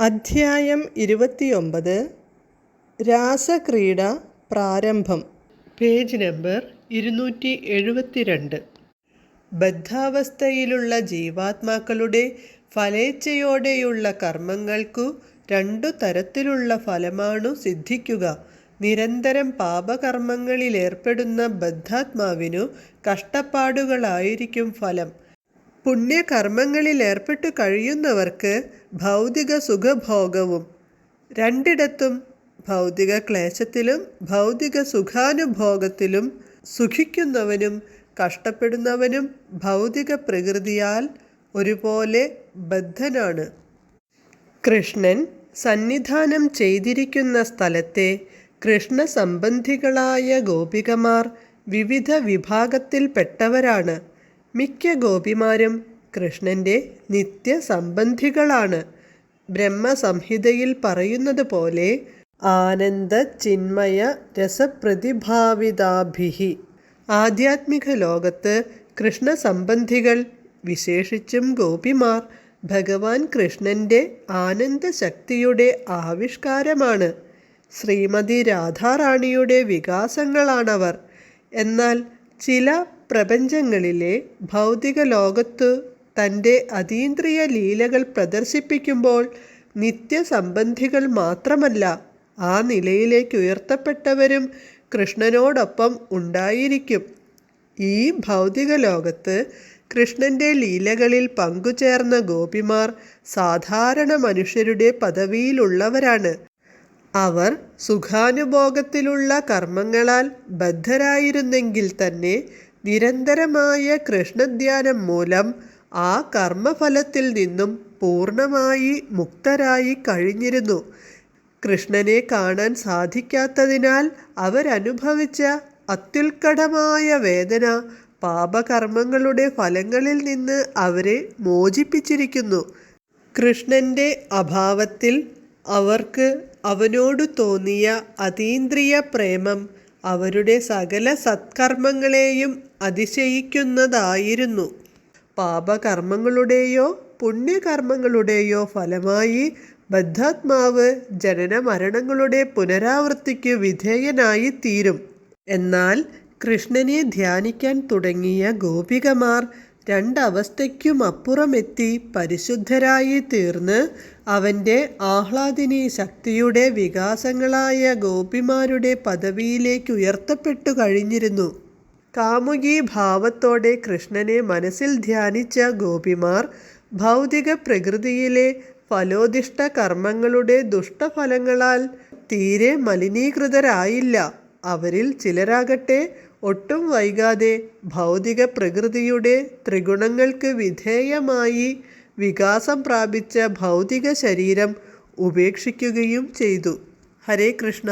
അധ്യായം ഇരുപത്തിയൊമ്പത് രാസക്രീഡ പ്രാരംഭം. Page number ഇരുന്നൂറ്റി എഴുപത്തിരണ്ട് ബദ്ധാവസ്ഥയിലുള്ള ജീവാത്മാക്കളുടെ ഫലേച്ഛയോടെയുള്ള കർമ്മങ്ങൾക്കു രണ്ടു തരത്തിലുള്ള ഫലമാണു സിദ്ധിക്കുക. നിരന്തരം പാപകർമ്മങ്ങളിലേർപ്പെടുന്ന ബദ്ധാത്മാവിനു കഷ്ടപ്പാടുകളായിരിക്കും ഫലം. പുണ്യകർമ്മങ്ങളിൽ ഏർപ്പെട്ടു കഴിയുന്നവർക്ക് ഭൗതിക സുഖഭോഗവും രണ്ടിടത്തും ഭൗതിക ക്ലേശത്തിലും ഭൗതിക സുഖാനുഭോഗത്തിലും സുഖിക്കുന്നവനും കഷ്ടപ്പെടുന്നവനും ഭൗതിക പ്രകൃതിയാൽ ഒരുപോലെ ബദ്ധനാണ്. കൃഷ്ണൻ സന്നിധാനം ചെയ്തിരിക്കുന്ന സ്ഥലത്തെ കൃഷ്ണസംബന്ധികളായ ഗോപികമാർ വിവിധ വിഭാഗത്തിൽപ്പെട്ടവരാണ്. മിക്ക ഗോപിമാരും കൃഷ്ണന്റെ നിത്യസംബന്ധികളാണ്. ബ്രഹ്മസംഹിതയിൽ പറയുന്നത് പോലെ ആനന്ദ ചിന്മയ രസപ്രതിഭാവിതാഭിഹി ആധ്യാത്മിക ലോകത്ത് കൃഷ്ണസംബന്ധികൾ വിശേഷിച്ചും ഗോപിമാർ ഭഗവാൻ കൃഷ്ണന്റെ ആനന്ദശക്തിയുടെ ആവിഷ്കാരമാണ്. ശ്രീമതി രാധാറാണിയുടെ വികാസങ്ങളാണവർ. എന്നാൽ ചില പ്രപഞ്ചങ്ങളിലെ ഭൗതിക ലോകത്തു തന്റെ അതീന്ദ്രിയ ലീലകൾ പ്രദർശിപ്പിക്കുമ്പോൾ നിത്യസംബന്ധികൾ മാത്രമല്ല ആ നിലയിലേക്ക് ഉയർത്തപ്പെട്ടവരും കൃഷ്ണനോടൊപ്പം ഉണ്ടായിരിക്കും. ഈ ഭൗതിക ലോകത്ത് കൃഷ്ണന്റെ ലീലകളിൽ പങ്കുചേർന്ന ഗോപിമാർ സാധാരണ മനുഷ്യരുടെ പദവിയിലുള്ളവരാണ്. അവർ സുഖാനുഭോഗത്തിലുള്ള കർമ്മങ്ങളാൽ ബദ്ധരായിരുന്നെങ്കിൽ തന്നെ നിരന്തരമായ കൃഷ്ണധ്യാനം മൂലം ആ കർമ്മഫലത്തിൽ നിന്നും പൂർണമായി മുക്തരായി കഴിഞ്ഞിരുന്നു. കൃഷ്ണനെ കാണാൻ സാധിക്കാത്തതിനാൽ അവരനുഭവിച്ച അത്യുൽക്കടമായ വേദന പാപകർമ്മങ്ങളുടെ ഫലങ്ങളിൽ നിന്ന് അവരെ മോചിപ്പിച്ചിരിക്കുന്നു. കൃഷ്ണന്റെ അഭാവത്തിൽ അവർക്ക് അവനോട് തോന്നിയ അതീന്ദ്രിയ പ്രേമം അവരുടെ സകല സത്കർമ്മങ്ങളെയും അതിശയിക്കുന്നതായിരുന്നു. പാപകർമ്മങ്ങളുടെയോ പുണ്യകർമ്മങ്ങളുടെയോ ഫലമായി ബദ്ധാത്മാവ് ജനന മരണങ്ങളുടെ പുനരാവൃത്തിക്ക് വിധേയനായി തീരും എന്നാൽ കൃഷ്ണനെ ധ്യാനിക്കാൻ തുടങ്ങിയ ഗോപികമാർ രണ്ടവസ്ഥയ്ക്കുമപ്പുറമെത്തി പരിശുദ്ധരായി തീർന്ന് അവന്റെ ആഹ്ലാദിനി ശക്തിയുടെ വികാസങ്ങളായ ഗോപിമാരുടെ പദവിയിലേക്ക് ഉയർത്തപ്പെട്ടു കഴിഞ്ഞിരുന്നു. കാമുകി ഭാവത്തോടെ കൃഷ്ണനെ മനസ്സിൽ ധ്യാനിച്ച ഗോപിമാർ ഭൗതിക പ്രകൃതിയിലെ ഫലോദിഷ്ട കർമ്മങ്ങളുടെ ദുഷ്ടഫലങ്ങളാൽ തീരെ മലിനീകൃതരായില്ല. അവരിൽ ചിലരാകട്ടെ ഒട്ടും വൈകാതെ ഭൗതിക പ്രകൃതിയുടെ ത്രിഗുണങ്ങൾക്ക് വിധേയമായി വികാസം പ്രാപിച്ച ഭൗതിക ശരീരം ഉപേക്ഷിക്കുകയും ചെയ്തു. ഹരേ കൃഷ്ണ.